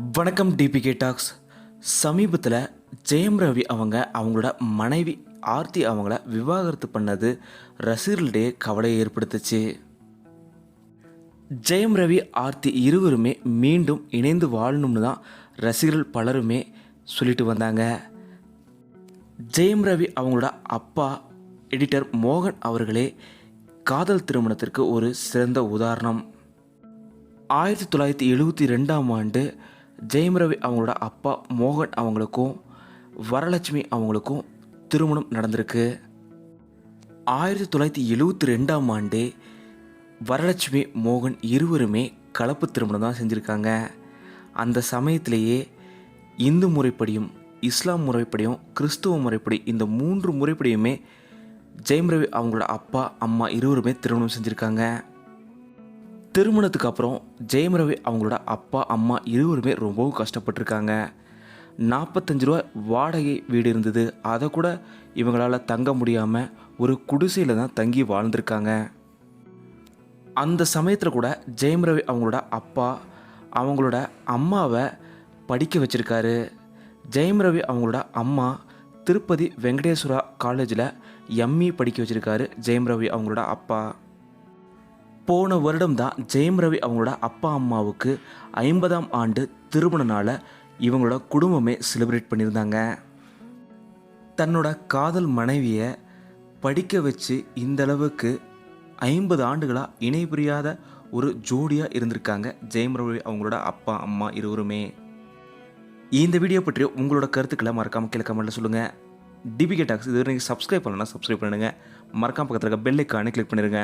வணக்கம் DPK tax சமீபத்தில் ஜெயம் ரவி அவங்க அவங்களோட மனைவி ஆர்த்தி அவங்கள விவாகரத்து பண்ணது ரசிகர்களிடையே கவலையை ஏற்படுத்துச்சு. ஜெயம் ரவி ஆர்த்தி இருவருமே மீண்டும் இணைந்து வாழணும்னு தான் ரசிகர்கள் பலருமே சொல்லிட்டு வந்தாங்க. ஜெயம் ரவி அவங்களோட அப்பா எடிட்டர் மோகன் அவர்களே காதல் திருமணத்திற்கு ஒரு சிறந்த உதாரணம். ஆயிரத்தி தொள்ளாயிரத்தி எழுபத்தி ரெண்டாம் ஆண்டு ஜெயம் ரவி அவங்களோட அப்பா மோகன் அவங்களுக்கும் வரலட்சுமி அவங்களுக்கும் திருமணம் நடந்திருக்கு. ஆயிரத்தி தொள்ளாயிரத்தி எழுபத்தி ரெண்டாம் ஆண்டே வரலட்சுமி மோகன் இருவருமே கலப்பு திருமணம் தான் செஞ்சுருக்காங்க. அந்த சமயத்திலேயே இந்து முறைப்படியும் இஸ்லாம் முறைப்படியும் கிறிஸ்துவ முறைப்படி இந்த மூன்று முறைப்படியுமே ஜெயம் ரவி அவங்களோட அப்பா அம்மா இருவருமே திருமணம் செஞ்சுருக்காங்க. திருமணத்துக்கு அப்புறம் ஜெயம் ரவி அவங்களோட அப்பா அம்மா இருவருமே ரொம்பவும் கஷ்டப்பட்டிருக்காங்க. நாற்பத்தஞ்சு ரூபா வாடகை வீடு இருந்தது. அதை கூட இவங்களால் தங்க முடியாமல் ஒரு குடிசையில் தான் தங்கி வாழ்ந்திருக்காங்க. அந்த சமயத்தில் கூட ஜெயம் ரவி அவங்களோட அப்பா அவங்களோட அம்மாவை படிக்க வச்சிருக்காரு. ஜெயம் ரவி அவங்களோட அம்மா திருப்பதி வெங்கடேஸ்வரா காலேஜில் எம்இ படிக்க வச்சிருக்காரு ஜெயம் ரவி அவங்களோட அப்பா. போன வருடம் தான் ஜெயம் ரவி அவங்களோட அப்பா அம்மாவுக்கு ஐம்பதாம் ஆண்டு திருமண நாளை இவங்களோட குடும்பமே செலிப்ரேட் பண்ணியிருந்தாங்க. தன்னோட காதல் மனைவியை படிக்க வச்சு இந்த அளவுக்கு ஐம்பது ஆண்டுகளாக இணை புரியாத ஒரு ஜோடியாக இருந்திருக்காங்க ஜெயம் ரவி அவங்களோட அப்பா அம்மா இருவருமே. இந்த வீடியோ பற்றி உங்களோட கருத்துக்களை மறக்காமல் கீழே கமெண்ட்டில் சொல்லுங்கள் டிபிகே டாக்ஸ் இது நீங்கள் சப்ஸ்கிரைப் பண்ணலன்னா சப்ஸ்கிரைப் பண்ணுங்கள் மறக்காம பக்கத்தில் இருக்க பெல் ஐக்கானே கிளிக் பண்ணிடுங்க.